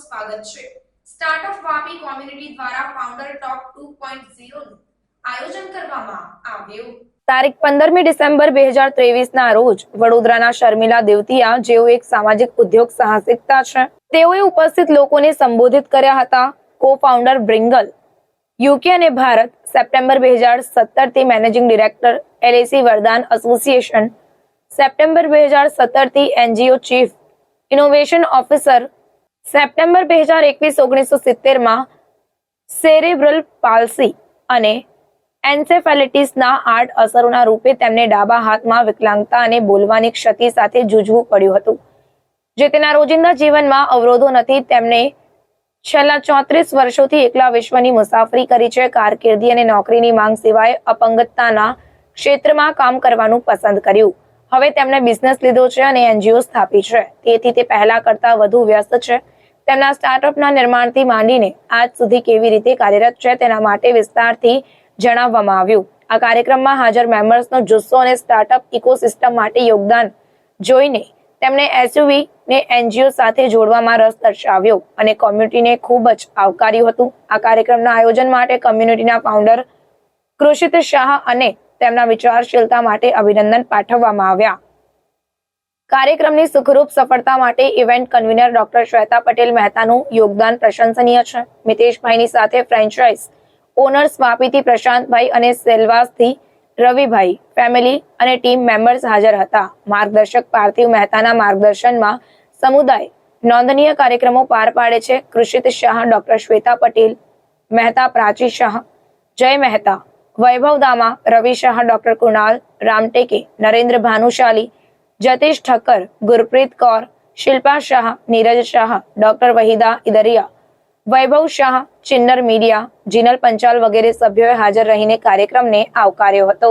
સ્વાગત છે. Startup Vapi community દ્વારા ફાઉન્ડર ટોક 2.0 નું આયોજન કરવામાં આવ્યું. તારીખ પંદરમી ડિસેમ્બર બે હજાર ત્રેવીસના રોજ વડોદરાના શર્મિલા દેવતિયા જેઓ એક સામાજિક ઉદ્યોગ સાહસિકતા છે, તેઓએ ઉપસ્થિત લોકોને સંબોધિત કર્યા હતા. કો ફાઉન્ડર બ્રિંગલ યુકે અને ભારત સપ્ટેમ્બર બે હજાર સત્તરથી managing director LAC Vardan association September બે હજાર સત્તરથી NGO chief innovation officer September બે હજાર એકવીસ ઓગણીસો સિત્તેરમાં સેરેબ્રલ પાલ્સી અને એન્સેફેલિટીસના આઠ અસરોના રૂપે તેમને ડાબા હાથમાં વિકલાંગતા અને બોલવાની ક્ષતિ સાથે જૂઝવું પડ્યું હતું. જે તેના રોજિંદા જીવનમાં અવરોધો નથી તેમને છેલ્લા ચોત્રીસ વર્ષોથી એકલા વિશ્વની મુસાફરી કરી છે. કારકિર્દી અને નોકરીની માંગ સિવાય અપંગતતાના ક્ષેત્રમાં કામ કરવાનું પસંદ કર્યું. હવે તેમણે બિઝનેસ લીધો છે અને એનજીઓ સ્થાપી છે. તેથી તે પહેલા કરતા વધુ વ્યસ્ત છે. તેમના સ્ટાર્ટઅપના નિર્માણથી માંડીને આજ સુધી કેવી રીતે કાર્યરત છે તેના માટે વિસ્તારથી જણાવવામાં આવ્યું. આ કાર્યક્રમમાં હાજર મેમ્બર્સનો જુસ્સો અને સ્ટાર્ટઅપ ઇકોસિસ્ટમ માટે યોગદાન જોઈને તેમણે એસયુવી ને એનજીઓ સાથે જોડવામાં રસ દર્શાવ્યો અને કોમ્યુનિટીને ખૂબ જ આવકાર્યું હતું. આ કાર્યક્રમના આયોજન માટે કમ્યુનિટીના ફાઉન્ડર કૃષિત શાહ અને તેમના વિચારશીલતા માટે અભિનંદન પાઠવવામાં આવ્યા. કાર્યક્રમની સુખરૂપ સફળતા માટે event convener doctor Shweta Patel મહેતાનું યોગદાન પ્રશંસનીય છે. મિતેશભાઈની સાથે ફ્રેન્ચાઇઝ ઓનર્સ વાપીથી પ્રશાંતભાઈ અને સેલવાસથી રવિભાઈ ફેમિલી અને ટીમ મેમ્બર્સ હાજર હતા. માર્ગદર્શક પાર્થિવ મહેતાના માર્ગદર્શનમાં સમુદાય નોંધનીય કાર્યક્રમો પાર પાડે છે. Krishit Shah doctor Shweta Patel, Mehta Prachi Shah, Jay Mehta. Vaibhav Dama Ravi Shah, doctor Kunal Ramteke Narendra Bhanushali, Jatish Thakkar, Gurpreet Kaur, Shilpa Shah, Neeraj Shah, doctor Waheeda Idriya, Vaibhav Shah, Chinnar media, Jinal Panchal વગેરે સભ્યોએ હાજર રહીને કાર્યક્રમને આવકાર્યો હતો.